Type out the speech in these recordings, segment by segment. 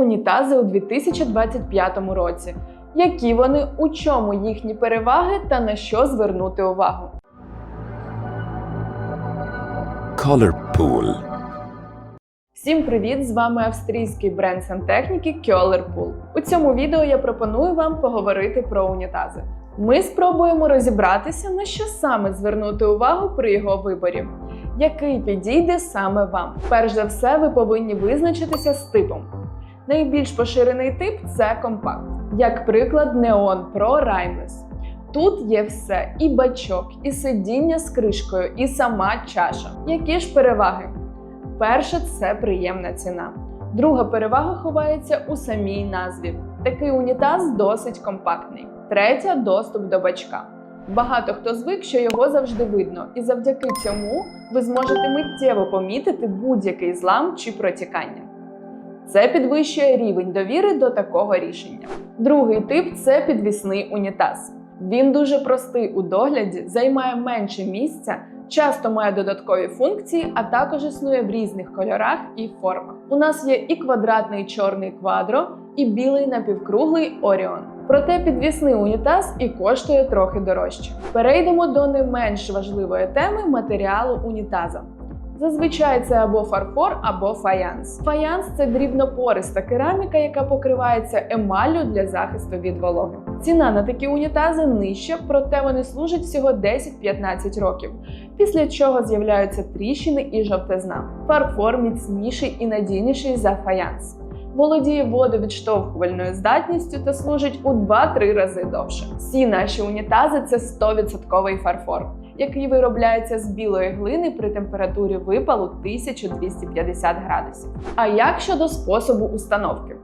Унітази у 2025 році. Які вони, у чому їхні переваги та на що звернути увагу? Color Pool. Всім привіт! З вами австрійський бренд сантехніки Pool. У цьому відео я пропоную вам поговорити про унітази. Ми спробуємо розібратися, на що саме звернути увагу при його виборі, який підійде саме вам. Перш за все, ви повинні визначитися з типом. Найбільш поширений тип це компакт, як приклад Neon Pro Rimeless. Тут є все: і бачок, і сидіння з кришкою, і сама чаша. Які ж переваги? Перше це приємна ціна. Друга перевага ховається у самій назві. Такий унітаз досить компактний. Третя доступ до бачка. Багато хто звик, що його завжди видно, і завдяки цьому ви зможете миттєво помітити будь-який злам чи протікання. Це підвищує рівень довіри до такого рішення. Другий тип це підвісний унітаз. Він дуже простий у догляді, займає менше місця, часто має додаткові функції, а також існує в різних кольорах і формах. У нас є і квадратний чорний квадро, і білий напівкруглий Оріон. Проте підвісний унітаз і коштує трохи дорожче. Перейдемо до не менш важливої теми матеріалу унітаза. Зазвичай це або фарфор, або фаянс. Фаянс це дрібнопориста кераміка, яка покривається емаллю для захисту від вологи. Ціна на такі унітази нижча, проте вони служать всього 10-15 років, після чого з'являються тріщини і жовтизна. Фарфор міцніший і надійніший за фаянс. Володіє водовідштовхувальною здатністю та служить у 2-3 рази довше. Всі наші унітази це 100% фарфор який виробляється з білої глини при температурі випалу 1250 градусів. А як щодо способу установки?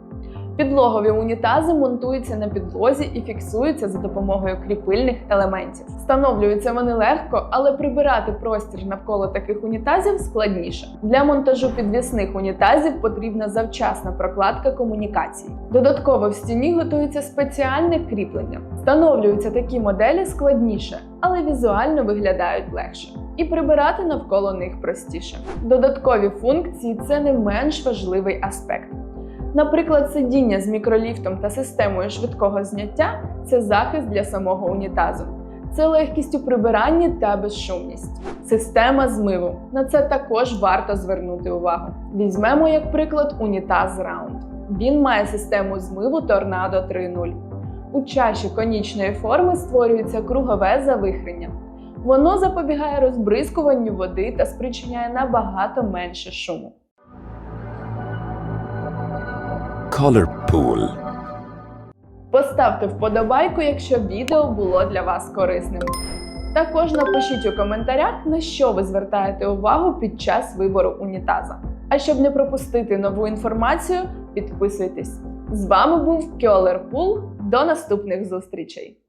Підлогові унітази монтуються на підлозі і фіксуються за допомогою кріпильних елементів. Встановлюються вони легко, але прибирати простір навколо таких унітазів складніше. Для монтажу підвісних унітазів потрібна завчасна прокладка комунікацій. Додатково в стіні готується спеціальне кріплення. Встановлюються такі моделі складніше, але візуально виглядають легше. І прибирати навколо них простіше. Додаткові функції це не менш важливий аспект. Наприклад, сидіння з мікроліфтом та системою швидкого зняття це захист для самого унітазу. Це легкість у прибиранні та безшумність. Система змиву. На це також варто звернути увагу. Візьмемо як приклад унітаз Round. Він має систему змиву Tornado 3.0. У чаші конічної форми створюється кругове завихрення. Воно запобігає розбризкуванню води та спричиняє набагато менше шуму. Color Pool. Поставте вподобайку, якщо відео було для вас корисним. Також напишіть у коментарях, на що ви звертаєте увагу під час вибору унітаза. А щоб не пропустити нову інформацію, підписуйтесь. З вами був Кьолер Пул. До наступних зустрічей!